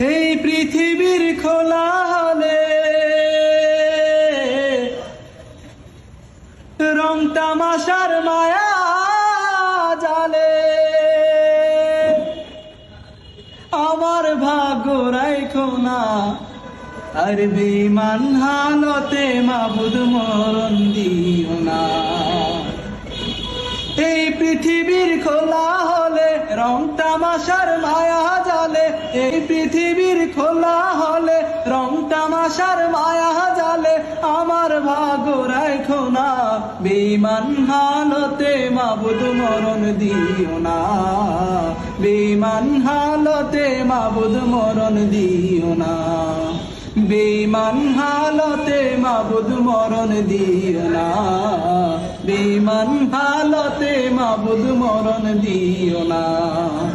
এই পৃথিবীর খোলা হলে রং তামাশার মায়া জালে। আমার ভাগ্য রাইখো না। আর বেমান হালতে মাবুদ মরণ দিও না। এই পৃথিবীর খোলা হলে রং তামাশার মায়া এই পৃথিবীর খোলা হলে, রং তামাশার মায়া জালে, আমার ভাগ রাখো না। বেমান হালতে মাবুদ মরণ দিও না। বেমান হালতে মাবুদ মরণ দিও না। বেমান হালতে মাবুদ মরণ দিও না। বেমান হালতে মাবুদ মরণ দিও না।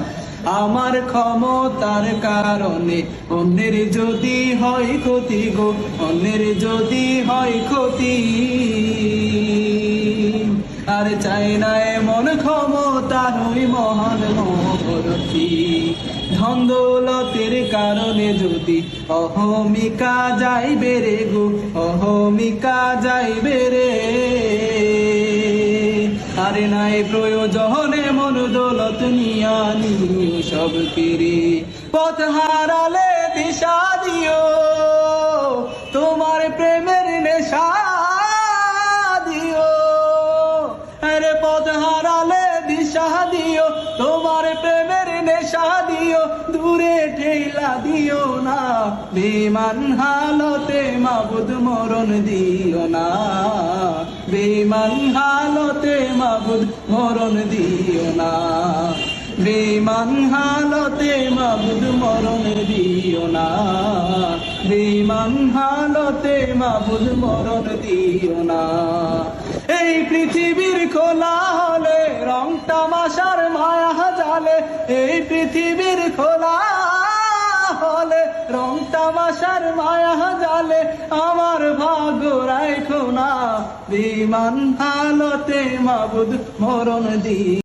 আমার ক্ষমতার কারণে অন্যের যদি হয় ক্ষতি গো, অন্যের যদি হয় ক্ষতি। আর চাই না এমন ক্ষমতার ওই মহান মহরতি। ধন দৌলতের কারণে যদি অহমিকা যাই বেড়ে গো, অহমিকা যাই বেড়ে আরে নাই প্রয়োজনে মন দৌলত নিয়া নিও সব ফিরে। পথ হারালে দিশা দিও, তোমার প্রেমের নেশা দিও। আরে পথ হারালে দিশা দিও, তোমার প্রেমের নেশা দিও। দূরে ঠেলা দিও না বেমান হালতে মাবুদ মরণ দিও না। বেমান হালতে মাবুদ, মরণ দিও না। বেমান হালতে মাবুদ, মরণ দিও না। বেমান হালতে মাবুদ, মরণ দিও না। এই পৃথিবীর খোলা হলে রং তামাশার মায়া জালে, এই পৃথিবীর খোলা হলে রং তামাশার মায়া জালে আমার ভাগ রাখো না। বিমান হালতে মাবুদ মরণ দি